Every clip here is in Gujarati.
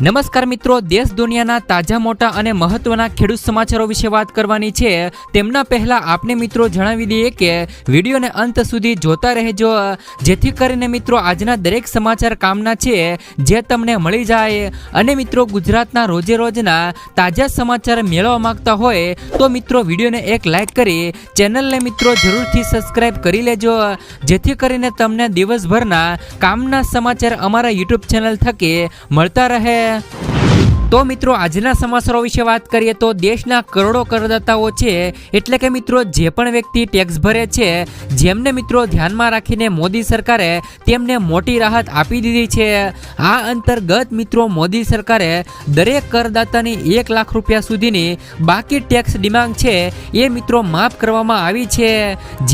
નમસ્કાર મિત્રો, દેશ દુનિયાના તાજા, મોટા અને મહત્વના ખેડૂત સમાચારો વિશે વાત કરવાની છે. તેમના પહેલા આપને મિત્રો જણાવી દઈએ કે વિડીયોને અંત સુધી જોતા રહેજો, જેથી કરીને મિત્રો આજના દરેક સમાચાર કામના છે, જે તમને મળી જાય. અને મિત્રો, ગુજરાતના રોજે રોજના તાજા સમાચાર મેળવવા માંગતા હોય, તો મિત્રો વિડીયોને એક લાઈક કરી ચેનલને મિત્રો જરૂરથી સબસ્ક્રાઇબ કરી લેજો, જેથી કરીને તમને દિવસભરના કામના સમાચાર અમારા યુટ્યુબ ચેનલ થકી મળતા રહે. Пока! તો મિત્રો, આજના સમાચારો વિશે વાત કરીએ તો દેશના કરોડો કરદાતાઓ છે, એટલે કે મિત્રો જે પણ વ્યક્તિ ટેક્સ ભરે છે, જેમને મિત્રો ધ્યાનમાં રાખીને મોદી સરકારે તેમને મોટી રાહત આપી દીધી છે. આ અંતર્ગત મિત્રો, મોદી સરકારે દરેક કરદાતાની એક લાખ રૂપિયા સુધીની બાકી ટેક્સ ડિમાંગ છે, એ મિત્રો માફ કરવામાં આવી છે.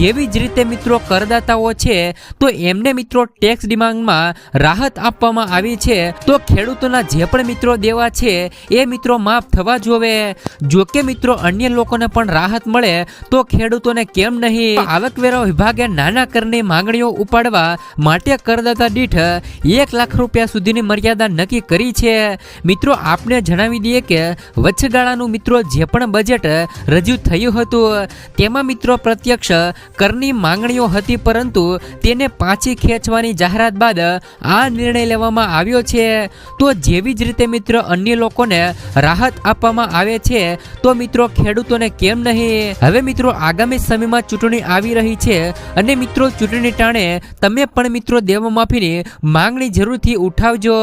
જેવી જ રીતે મિત્રો કરદાતાઓ છે, તો એમને મિત્રો ટેક્સ ડિમાંગમાં રાહત આપવામાં આવી છે. તો ખેડૂતોના જે પણ મિત્રો દેવા છે એ મિત્રો માફ થવા જોવે. જો કે મિત્રો અન્ય લોકોને પણ રાહત મળે, તો ખેડૂતોને કેમ નહીં? આવકવેરા વિભાગે નાના કરની માંગણીઓ ઉપાડવા માટે કરદાતા દીઠ એક લાખ રૂપિયા સુધીની મર્યાદા નક્કી કરી છે. મિત્રો, આપને જણાવી દઈએ કે વચગાળાનું મિત્રો જે પણ બજેટ રજૂ થયું હતું, તેમાં મિત્રો પ્રત્યક્ષ કરની માંગણીઓ હતી, પરંતુ તેને પાછી ખેંચવાની જાહેરાત બાદ આ નિર્ણય લેવામાં આવ્યો છે. તો જેવી જ રીતે મિત્રો અન્ય લોકોને રાહત આપવામાં આવે છે. તો મિત્રો, ખેડૂતોને કેમ નહીં? હવે મિત્રો, આગામી સમયમાં ચૂંટણી આવી રહી છે અને મિત્રો ચૂંટણી ટાણે તમે પણ મિત્રો દેવા માફીની માંગણી જરૂરથી ઉઠાવજો.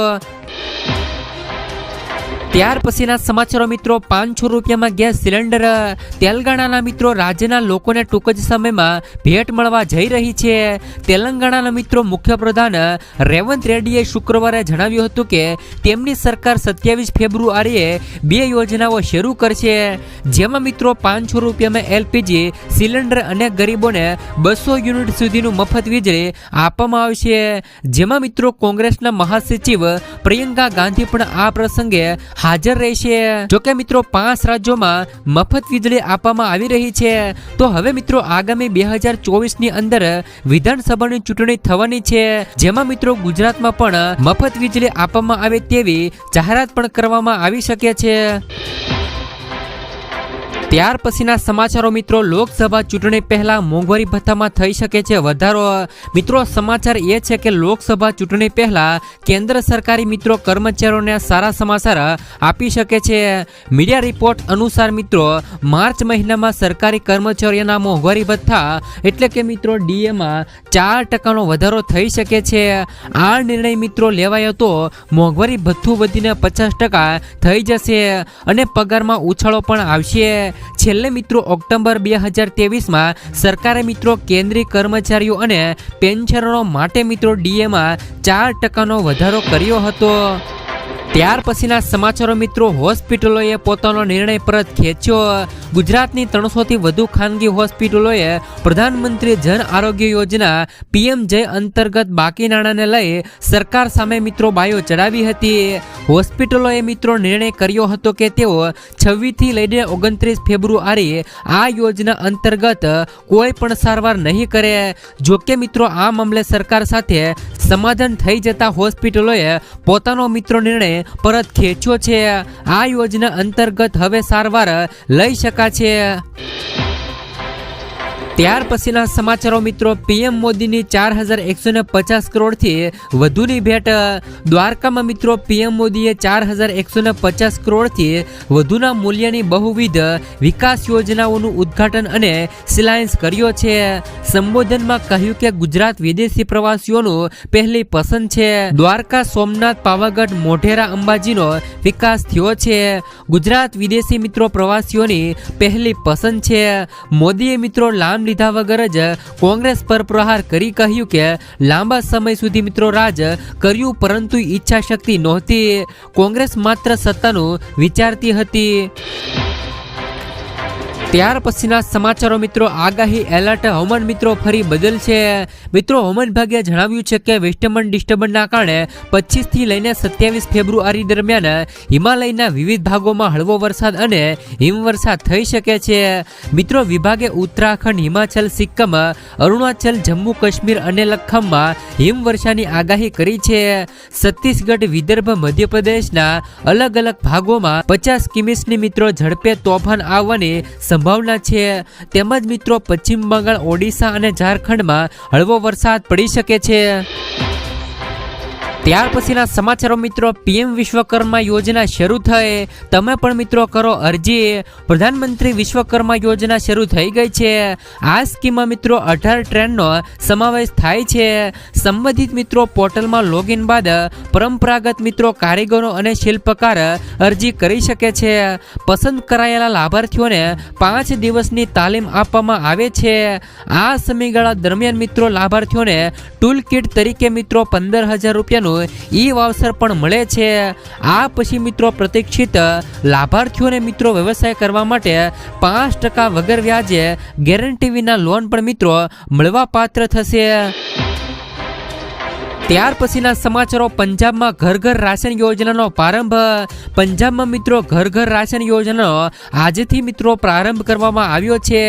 ત્યાર પછીના સમાચારો મિત્રો, પાંચસો રૂપિયામાં ગેસ સિલિન્ડર, તેલંગાણાના મિત્રો, રાજ્યના લોકોને ટૂંક જ સમયમાં ભેટ મળવા જઈ રહી છે. તેલંગાણાના મિત્રો મુખ્યપ્રધાન રેવંત રેડ્ડીએ શુક્રવારે જણાવ્યું હતું કે, તેમની સરકાર સત્યાવીસ ફેબ્રુઆરીએ બે યોજનાઓ શરૂ કરશે. જેમાં મિત્રો, પાંચસો રૂપિયામાં એલપીજી, સિલિન્ડર અને ગરીબોને બસો યુનિટ સુધીનું મફત વીજળી આપવામાં આવશે. જેમાં મિત્રો, કોંગ્રેસના મહાસચિવ પ્રિયંકા ગાંધી પણ આ પ્રસંગે હાજર રહેશે જોકે મિત્રો, પાંચ રાજ્યોમાં મફત વીજળી આપવામાં આવી રહી છે. તો હવે મિત્રો, આગામી બે હજાર ચોવીસની અંદર વિધાનસભાની ચૂંટણી થવાની છે. જેમાં મિત્રો, ગુજરાતમાં પણ મફત વીજળી આપવામાં આવે તેવી જાહેરાત પણ કરવામાં આવી શકે છે. ત્યાર પછીના સમાચારો મિત્રો, લોકસભા ચૂંટણી પહેલા મોંઘવારી ભથ્થામાં થઈ શકે છે વધારો. મિત્રો, સમાચાર એ છે કે લોકસભા ચૂંટણી પહેલા કેન્દ્ર સરકારી મિત્રો, કર્મચારીઓને સારા સમાચાર આપી શકે છે. મીડિયા રિપોર્ટ અનુસાર મિત્રો, માર્ચ મહિનામાં સરકારી કર્મચારીઓના મોંઘવારી ભથ્થા એટલે કે મિત્રો, ડીએમાં ચાર ટકાનો વધારો થઈ શકે છે. આ નિર્ણય મિત્રો લેવાયો તો મોંઘવારી ભથ્થું વધીને પચાસ ટકા થઈ જશે અને પગારમાં ઉછાળો પણ આવશે. છેલ્લે મિત્રો ઓક્ટોબર બે હજાર તેવીસમાં સરકારે મિત્રો કેન્દ્રીય કર્મચારીઓ અને પેન્શનરો માટે મિત્રો ડીએમાં ચાર ટકાનો વધારો કર્યો હતો. ત્યાર પછીના સમાચારો મિત્રો, હોસ્પિટલોએ પોતાનો નિર્ણય પરત ખેંચ્યો. ગુજરાતની ત્રણસોથી વધુ ખાનગી હોસ્પિટલોએ પ્રધાનમંત્રી જન આરોગ્ય યોજના પીએમ જય અંતર્ગત બાકી નાણાંને લઈ સરકાર સામે મિત્રો બાયો ચડાવી હતી. હોસ્પિટલોએ મિત્રો નિર્ણય કર્યો હતો કે તેઓ છવ્વીસથી લઈને ઓગણત્રીસ ફેબ્રુઆરી આ યોજના અંતર્ગત કોઈ પણ સારવાર નહીં કરે. જોકે મિત્રો, આ મામલે સરકાર સાથે સમાધાન થઈ જતા હોસ્પિટલોએ પોતાનો મિત્રો નિર્ણય પરત ખેંચ્યો છે. આ યોજના અંતર્ગત હવે સારવાર લઈ શકાશે. ત્યાર પછીના સમાચારો મિત્રો, પીએમ મોદીની ચાર હજાર એકસો ને પચાસ કરોડથી વધુની ભેટ, દ્વારકામાં મિત્રો, પીએમ મોદીએ ચાર હજાર એકસો ને પચાસ કરોડથી વધુના મૂલ્યની બહુવિધ વિકાસ યોજનાઓનું ઉદ્ઘાટન અને શિલાન્યાસ કર્યો છે. સંબોધનમાં કહ્યું કે ગુજરાત વિદેશી પ્રવાસીઓનું પહેલી પસંદ છે. દ્વારકા સોમનાથ પાવાગઢ મોઢેરા અંબાજીનો વિકાસ થયો છે. ગુજરાત વિદેશી મિત્રો પ્રવાસીઓની પહેલી પસંદ છે. મોદીએ મિત્રો લાંબ લીધા વગર જ કોંગ્રેસ પર પ્રહાર કરી કહ્યું કે, લાંબા સમય સુધી મિત્રો રાજ કર્યું પરંતુ ઈચ્છા શક્તિ નહોતી. કોંગ્રેસ માત્ર સત્તાનું વિચારતી હતી. ત્યાર પછીના સમાચારો મિત્રો, આગાહી એલર્ટ હવામાન મિત્રો ફરી બદલશે. મિત્રો, હવામાન વિભાગે જણાવ્યું છે કે વેસ્ટર્ન ડિસ્ટર્બન્સના કારણે પચીસથી લઈને સત્યાવીસ ફેબ્રુઆરી દરમિયાન હિમાલયના વિવિધ ભાગોમાં હળવો વરસાદ અને હિમવર્ષા થઈ શકે છે. મિત્રો, વિભાગે ઉત્તરાખંડ, હિમાચલ, સિક્કમ, અરુણાચલ, જમ્મુ, કાશ્મીર અને લખમમાં હિમવર્ષાની આગાહી કરી છે. છત્તીસગઢ, વિદર્ભ, મધ્યપ્રદેશના અલગ અલગ ભાગોમાં પચાસ કિમીસની મિત્રો ઝડપે તોફાન આવવાની સંભાવના છે. તેમજ મિત્રો પશ્ચિમ બંગાળ ઓડિશા અને ઝારખંડમાં હળવો વરસાદ પડી શકે છે. ત્યાર પછીના સમાચારો મિત્રો, પીએમ વિશ્વકર્મા યોજના શરૂ થઈ તમે પણ મિત્રો કરો અરજી. પ્રધાનમંત્રી વિશ્વકર્મા યોજના શરૂ થઈ ગઈ છે. આ સ્કીમમાં મિત્રો અઢાર ટ્રેનનો સમાવેશ થાય છે. સંબંધિત મિત્રો પોર્ટલમાં લોગિન બાદ પરંપરાગત મિત્રો કારીગરો અને શિલ્પકાર અરજી કરી શકે છે. પસંદ કરાયેલા લાભાર્થીઓને પાંચ દિવસની તાલીમ આપવામાં આવે છે. આ સમયગાળા દરમિયાન મિત્રો લાભાર્થીઓને ટૂલ કિટ તરીકે મિત્રો પંદર હજાર રૂપિયાનું ઈ અવસર પણ મળે છે. આ પછી મિત્રો પ્રતિક્ષિત લાભાર્થીઓને મિત્રો વ્યવસાય કરવા માટે પાંચ ટકા વગર વ્યાજે ગેરંટી વિના લોન પણ મિત્રો મળવા પાત્ર થશે. ત્યાર પછીના સમાચારો પંજાબમાં ઘર ઘર રાશન યોજનાનો પ્રારંભ. પંજાબમાં મિત્રો ઘર ઘર રાશન યોજનાનો આજથી મિત્રો પ્રારંભ કરવામાં આવ્યો છે.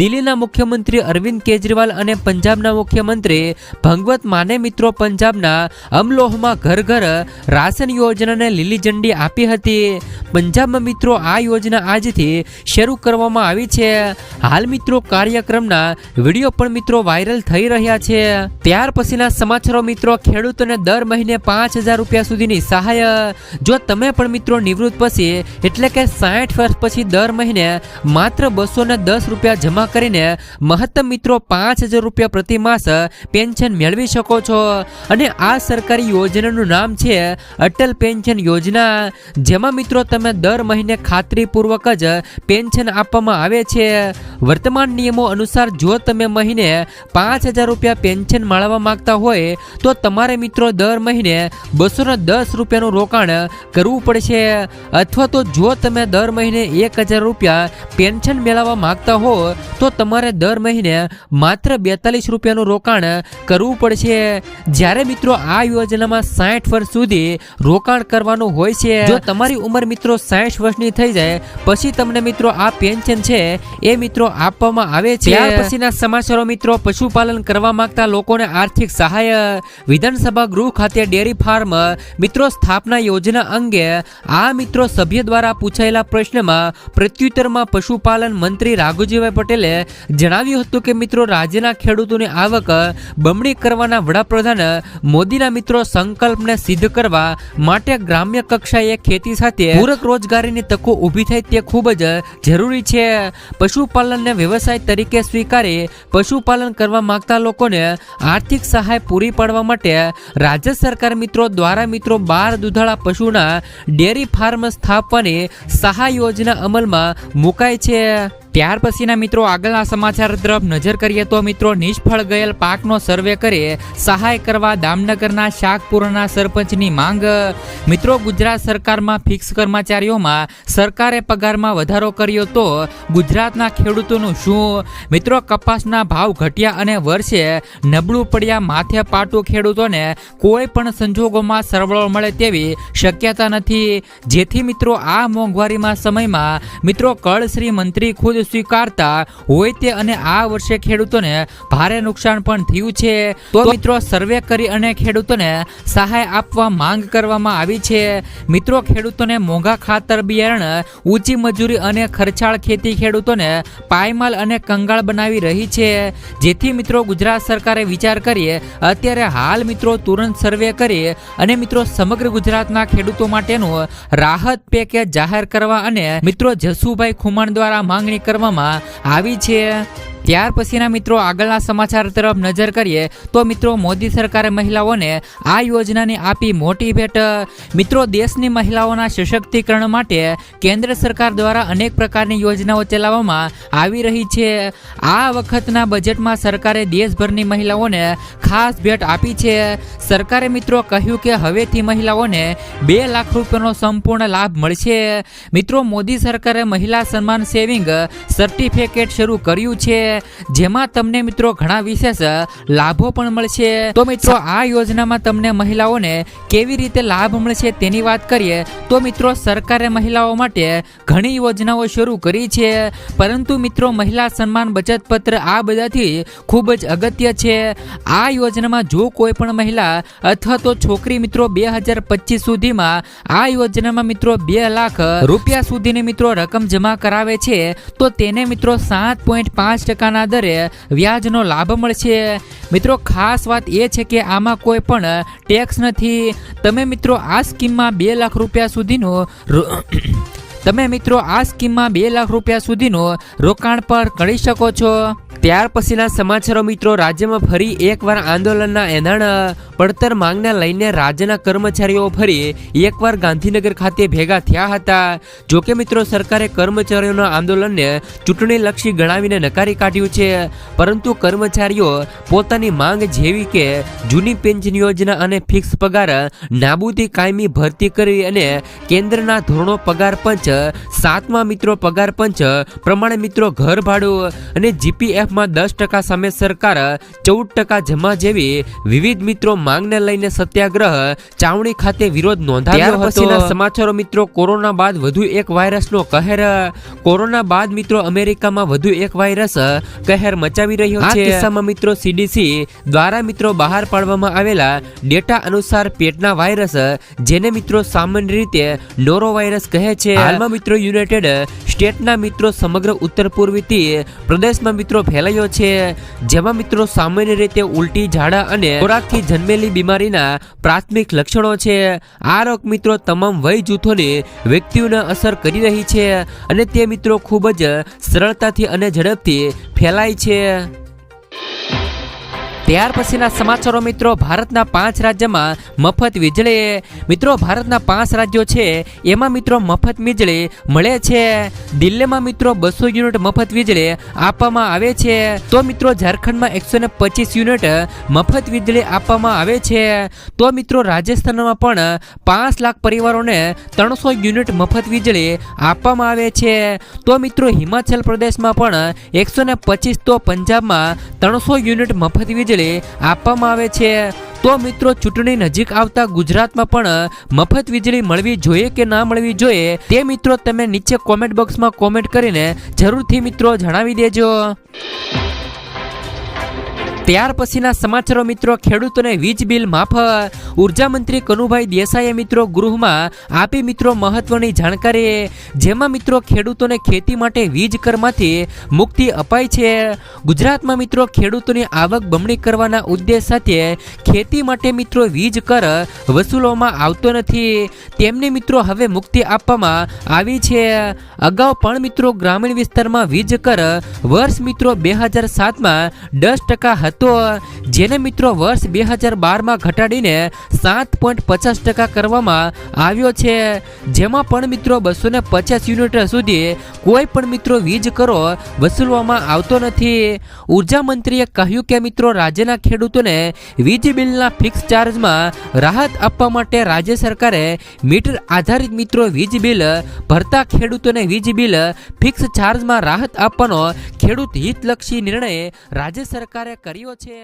દિલ્હીના મુખ્યમંત્રી અરવિંદ કેજરીવાલ અને પંજાબના મુખ્યમંત્રી ભગવત માને મિત્રો પંજાબના અમલોહમાં ઘર ઘર રાશન યોજનાને લીલી ઝંડી આપી હતી. પંજાબમાં મિત્રો આ યોજના આજથી શરૂ કરવામાં આવી છે. હાલ મિત્રો કાર્યક્રમના વીડિયો પણ મિત્રો વાયરલ થઈ રહ્યા છે. ત્યાર પછીના સમાચારો મિત્રો ખેડૂતોને દર મહિને પાંચ હજાર રૂપિયા સુધીની સહાય, જો તમે પણ મિત્રો નિવૃત્ત પછી, એટલે કે સાઠ વર્ષ પછી દર મહિને માત્ર બસો દસ રૂપિયા જમા કરીને મહત્તમ મિત્રો પાંચ હજાર રૂપિયા પ્રતિ માસ પેન્શન મેળવી શકો છો. અને આ સરકારી યોજનાનું નામ છે અટલ પેન્શન યોજના, જેમાં મિત્રો તમે દર મહિને ખાતરીપૂર્વક જ પેન્શન આપવામાં આવે છે. વર્તમાન નિયમો અનુસાર જો તમે મહિને પાંચ હજાર રૂપિયા પેન્શન મેળવવા માંગતા હોય, તો તમારે મિત્રો દર મહિને બસો ને દસ રૂપિયાનું રોકાણ કરવું પડશે. અથવા તો જો તમે દર મહિને એક હજાર રૂપિયા પેન્શન મેળવવા માંગતા હો, તો તમારે દર મહિને માત્ર બેતાલીસ રૂપિયાનું રોકાણ કરવું પડશે. જ્યારે મિત્રો આ યોજનામાં સાઠ વર્ષ સુધી રોકાણ કરવાનું હોય છે, જો તમારી ઉંમર મિત્રો સાઠ વર્ષની થઈ જાય, પછી તમને મિત્રો આ પેન્શન છે એ મિત્રો આપવામાં આવે છે. પછીના સમાચારો મિત્રો પશુપાલન કરવા માંગતા લોકોને આર્થિક સહાય વિધાનસભા ગૃહ ખાતે ડેરી ફાર્મ મિત્રો સ્થાપના યોજના અંગે આ મિત્રો સભ્ય દ્વારા પૂછાયેલા પ્રશ્નમાં પ્રત્યુત્તરમાં પશુપાલન મંત્રી રાઘુજીભાઈ પટેલે જણાવ્યું હતું કે મિત્રો રાજ્યના ખેડૂતોની આવક બમણી કરવાના વડાપ્રધાન મોદીના મિત્રો સંકલ્પને સિદ્ધ કરવા માટે ગ્રામ્ય કક્ષાએ ખેતી સાથે પૂરક રોજગારીની તકો ઊભી થાય તે ખૂબ જ જરૂરી છે. પશુપાલનને વ્યવસાય તરીકે સ્વીકારી પશુપાલન કરવા માંગતા લોકોને આર્થિક સહાય પૂરી પાડવા માટે રાજ્ય સરકાર મિત્રો, દ્વારા મિત્રો બાર દુધાળા પશુના ડેરી ફાર્મ સ્થાપવાની સહાય યોજના અમલમાં મુકાય છે. ત્યાર પછીના મિત્રો આગળના સમાચાર તરફ નજર કરીએ તો મિત્રો નિષ્ફળ ગયેલ પાકનો સર્વે કરે સહાય કરવા દામનગરના શાકપુરના સરપંચની માંગ. મિત્રો, ગુજરાત સરકારમાં ફિક્સ કર્મચારીઓમાં સરકારે પગારમાં વધારો કર્યો તો ગુજરાતના ખેડૂતોનું શું? મિત્રો, કપાસના ભાવ ઘટ્યા અને વર્ષે નબળું પડ્યા માથે પાટું ખેડૂતોને કોઈ પણ સંજોગોમાં સરવળો મળે તેવી શક્યતા નથી. જેથી મિત્રો, આ મોંઘવારીમાં સમયમાં મિત્રો કળશ્રી મંત્રી ખુદ સ્વીકારતા હોય તે અને આ વર્ષે ખેડૂતોને ભારે નુકસાન પણ થયું છે. તો મિત્રો સર્વે કરી અને ખેડૂતોને સહાય આપવા માંગ કરવામાં આવી છે. મિત્રો ખેડૂતોને મોંઘા ખાતર બિયારણ ઊંચી મજૂરી અને ખર્ચાળ ખેતી ખેડૂતોને પાયમાલ અને કંગાળ બનાવી રહી છે. જેથી મિત્રો ગુજરાત સરકારે વિચાર કરીએ અત્યારે હાલ મિત્રો તુરંત સર્વે કરી અને મિત્રો સમગ્ર ગુજરાતના ખેડૂતો માટેનું રાહત પેકેજ જાહેર કરવા અને મિત્રો જસુભાઈ ખુમાણ દ્વારા માંગણી કરવામાં આવી છે. ત્યાર પછીના મિત્રો આગળના સમાચાર તરફ નજર કરીએ, તો મિત્રો મોદી સરકારે મહિલાઓને આ યોજનાની આપી મોટી ભેટ. મિત્રો, દેશની મહિલાઓના સશક્તિકરણ માટે કેન્દ્ર સરકાર દ્વારા અનેક પ્રકારની યોજનાઓ ચલાવવામાં આવી રહી છે. આ વખતના બજેટમાં સરકારે દેશભરની મહિલાઓને ખાસ ભેટ આપી છે. સરકારે મિત્રો કહ્યું કે હવેથી મહિલાઓને બે લાખ રૂપિયાનો સંપૂર્ણ લાભ મળશે. મિત્રો, મોદી સરકારે મહિલા સન્માન સેવિંગ સર્ટિફિકેટ શરૂ કર્યું છે. જેમાં તમને મિત્રો ઘણા વિશેષ લાભો પણ મળશે. તો મિત્રો આ યોજનામાં તમને મહિલાઓને કેવી રીતે લાભ મળશે તેની વાત કરીએ. તો મિત્રો સરકારે મહિલાઓ માટે ઘણી યોજનાઓ શરૂ કરી છે. પરંતુ મિત્રો મહિલા સન્માન બચત પત્ર આ બધાથી ખૂબ જ અગત્ય છે. આ યોજનામાં જો કોઈ પણ મહિલા અથવા તો છોકરી મિત્રો બે હજાર પચીસ સુધીમાં આ યોજનામાં મિત્રો બે લાખ રૂપિયા સુધીની મિત્રો રકમ જમા કરાવે છે તો તેને મિત્રો સાત પોઈન્ટ પાંચ ટકાના દરે વ્યાજનો લાભ મળશે. મિત્રો, ખાસ વાત એ છે કે આમાં કોઈ પણ ટેક્સ નથી. તમે મિત્રો, આ સ્કીમમાં બે લાખ રૂપિયા સુધીનો તમે મિત્રો, આ સ્કીમમાં બે લાખ રૂપિયા સુધીનું રોકાણ પર કરી શકો છો. ત્યાર પછીના સમાચારો મિત્રો, રાજ્યમાં ફરી એકવાર આંદોલનના એંધાણ, પડતર માંગને લઈને રાજ્યના કર્મચારીઓ ફરી એકવાર ગાંધીનગર ખાતે ભેગા થયા હતા. જોકે મિત્રો, સરકારે કર્મચારીઓના આંદોલનને ચૂંટણીલક્ષી ગણાવીને નકારી કાઢ્યું છે. પરંતુ કર્મચારીઓ પોતાની માંગ જેવી કે જૂની પેન્શન યોજના અને ફિક્સ પગાર નાબૂદી કાયમી ભરતી કરી અને કેન્દ્રના ધોરણો પગાર પંચ, સાતમા મિત્રો પગાર પંચ, પ્રમાણે મિત્રો ઘર ભાડું અને જીપીએફમાં દસ ટકા સામે સરકાર ચૌદ ટકા જમા જેવી વિવિધ મિત્રો માંગને લઈને સત્યાગ્રહ ચાવણી ખાતે વિરોધ નોંધાવ્યો હતો. સમાચારો મિત્રો કોરોના બાદ વધુ એક વાયરસનો કહેર કોરોના બાદ મિત્રો અમેરિકામાં વધુ એક વાયરસ કહેર મચાવી રહ્યો છે. કિસ્સામાં મિત્રો સીડીસી દ્વારા મિત્રો બહાર પાડવામાં આવેલા ડેટા અનુસાર પેટના વાયરસ જેને મિત્રો સામાન્ય રીતે નોરો વાયરસ કહે છે. હાલમાં મિત્રો યુનાઇટેડ સ્ટેટના મિત્રો સમગ્ર ઉત્તર પૂર્વીથી પ્રદેશમાં મિત્રો ફેલાયો છે. જેમાં મિત્રો સામાન્ય રીતે ઉલટી ઝાડા અને ખોરાકથી જન્મેલી બીમારીના પ્રાથમિક લક્ષણો છે. આ રોગ મિત્રો તમામ વય જૂથોને, વ્યક્તિઓને અસર કરી રહી છે અને તે મિત્રો ખૂબ જ સરળતાથી અને ઝડપથી ફેલાય છે. ત્યાર પછીના સમાચારો મિત્રો, ભારતના પાંચ રાજ્યમાં મફત વીજળી મિત્રો ભારતના પાંચ રાજ્યો છે, એમાં મિત્રો મફત વીજળી મળે છે. દિલ્હીમાં મિત્રો બસો યુનિટ મફત વીજળી આપવામાં આવે છે. તો મિત્રો ઝારખંડમાં એકસો પચીસ યુનિટ મફત વીજળી આપવામાં આવે છે. તો મિત્રો રાજસ્થાનમાં પણ પાંચ લાખ પરિવારોને ત્રણસો યુનિટ મફત વીજળી આપવામાં આવે છે. તો મિત્રો હિમાચલ પ્રદેશમાં પણ એકસો પચીસ તો પંજાબમાં ત્રણસો યુનિટ મફત વીજળી આપવામાં આવે છે. તો મિત્રો, ચૂંટણી નજીક આવતા ગુજરાતમાં પણ મફત વીજળી મળવી જોઈએ કે ના મળવી જોઈએ તે મિત્રો તમે નીચે કોમેન્ટ બોક્સમાં કોમેન્ટ કરીને જરૂરથી મિત્રો જણાવી દેજો. ત્યાર પછીના સમાચારો મિત્રો, ખેડૂતોને વીજ બિલ માફ ઊર્જા મંત્રી કનુભાઈ દેસાઈએ મિત્રો, ગૃહમાં આપી મિત્રો મહત્વની જાણકારી. જેમાં મિત્રો, ખેડૂતોને ખેતી માટે વીજ કરમાંથી મુક્તિ અપાય છે. ગુજરાતમાં મિત્રો, ખેડૂતોની આવક બમણી કરવાના ઉદ્દેશ સાથે ખેતી માટે મિત્રો વીજ કર વસૂલવામાં આવતો નથી. તેમને મિત્રો હવે મુક્તિ આપવામાં આવી છે. અગાઉ પણ મિત્રો ગ્રામીણ વિસ્તારમાં વીજ કર વર્ષ મિત્રો બે હજાર સાતમાં દસ ટકા હતો. જેને મિત્રો વર્ષ બે હજાર બારમાં ઘટાડીને સાત પોઈન્ટ પચાસ ટકા કરવામાં આવ્યો છે. જેમાં પણ મિત્રો બસો ને પચાસ યુનિટ સુધી કોઈ પણ મિત્રો વીજ કરો વસૂલવામાં આવતો નથી. ઊર્જા મંત્રીએ કહ્યું કે મિત્રો રાજ્યના ખેડૂતોને વીજ બિલના ફિક્સ ચાર્જમાં રાહત આપવા માટે રાજ્ય સરકારે મીટર આધારિત મિત્રો વીજ બિલ ભરતા ખેડૂતોને વીજ બિલ ફિક્સ ચાર્જમાં રાહત આપવાનો ખેડૂત હિતલક્ષી નિર્ણય રાજ્ય સરકારે કર્યો છે.